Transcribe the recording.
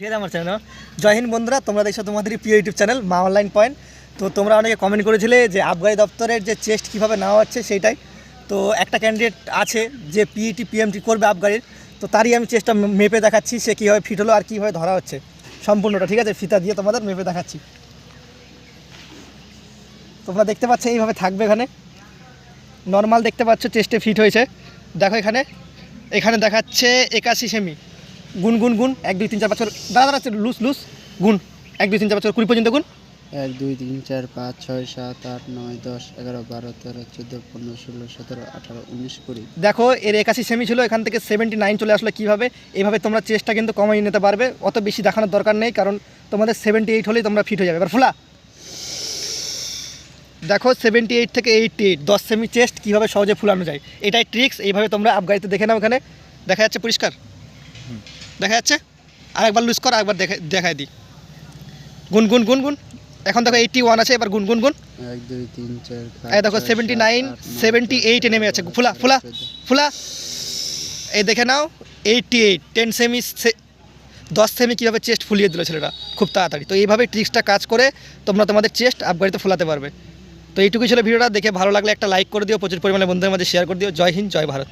ঠিক আছে আমার চ্যানেল। জয় হিন্দ বন্ধুরা, তোমরা দেখছ তোমাদের প্রিয় YouTube channel, Maa online point. তো তোমরা অনেকে কমেন্ট করেছিলে যে আবগারি দপ্তরের যে চেস্ট কীভাবে নেওয়া হচ্ছে সেইটাই। তো একটা ক্যান্ডিডেট আছে যে পিইটি পিএমটি করবে আবগারির। তো তারই আমি চেষ্টা মেপে দেখাচ্ছি সে কীভাবে ফিট হলো আর কীভাবে ধরা হচ্ছে। সম্পূর্ণটা, ঠিক আছে? ফিতা দিয়ে তোমাদের মেপে দেখাচ্ছি। তোমরা দেখতে পাচ্ছ এইভাবে থাকবে এখানে। নর্মাল দেখতে পাচ্ছ চেস্টে ফিট হয়েছে। দেখো এখানে। এখানে দেখাচ্ছে একাশি সেমি। গুণ গুণ গুণ এক দুই তিন চার পাঁচ ছয় দাঁড়া দাঁড়াচ্ছে লুস লুস গুণ এক দুই তিন চার পাঁচ ছয় কুড়ি পর্যন্ত গুণ এক দুই তিন চার পাঁচ ছয় সাত আট নয় দশ এগারো বারো তেরো চোদ্দ পনেরো ষোলো সতেরো আঠারো উনিশ কুড়ি। দেখো এর একাশি সেমি ছিল এখান থেকে সেভেন্টি নাইন চলে আসলো কীভাবে? এইভাবে তোমরা চেষ্টা কিন্তু কমাই নিতে পারবে। অত বেশি দেখানোর দরকার নেই কারণ তোমাদের সেভেন্টি এইট হলেই তোমরা ফিট হয়ে যাবে। এবার ফুলা! দেখো সেভেন্টি এইট থেকে এইটটি এইট দশ সেমি চেস্ট কীভাবে সহজে ফুলানো যায়। এটাই ট্রিক্স এইভাবে তোমরা আবগাড়িতে দেখে নাও এখানে। দেখা যাচ্ছে পরিষ্কার? দেখা যাচ্ছে? আরেকবার লুজ কর আরেকবার দেখা দেখায় দিই। গুন গুন গুন গুন। এখন দেখো এইটি ওয়ান আছে এবার গুন গুন গুন। এক দুই তিন চার এই দেখো সেভেন্টি নাইন সেভেন্টি এইটে নেমে আছে ফুলা ফুলা ফুলা। এই দেখে নাও এইটটি এইট টেন সেমি দশ সেমি কীভাবে চেস্ট ফুলিয়ে দিল ছেলেরা? খুব তাড়াতাড়ি। তো এইভাবে ট্রিক্সটা কাজ করে তোমরা তোমাদের চেস্ট আপগাড়িতে ফোলাতে পারবে। তো এইটুকুই ছিল ভিডিওটা। দেখে ভালো লাগলে একটা লাইক করে দিও প্রচুর পরিমাণে বন্ধুদের মাঝে শেয়ার করে দিও। জয় হিন্দ জয় ভারত।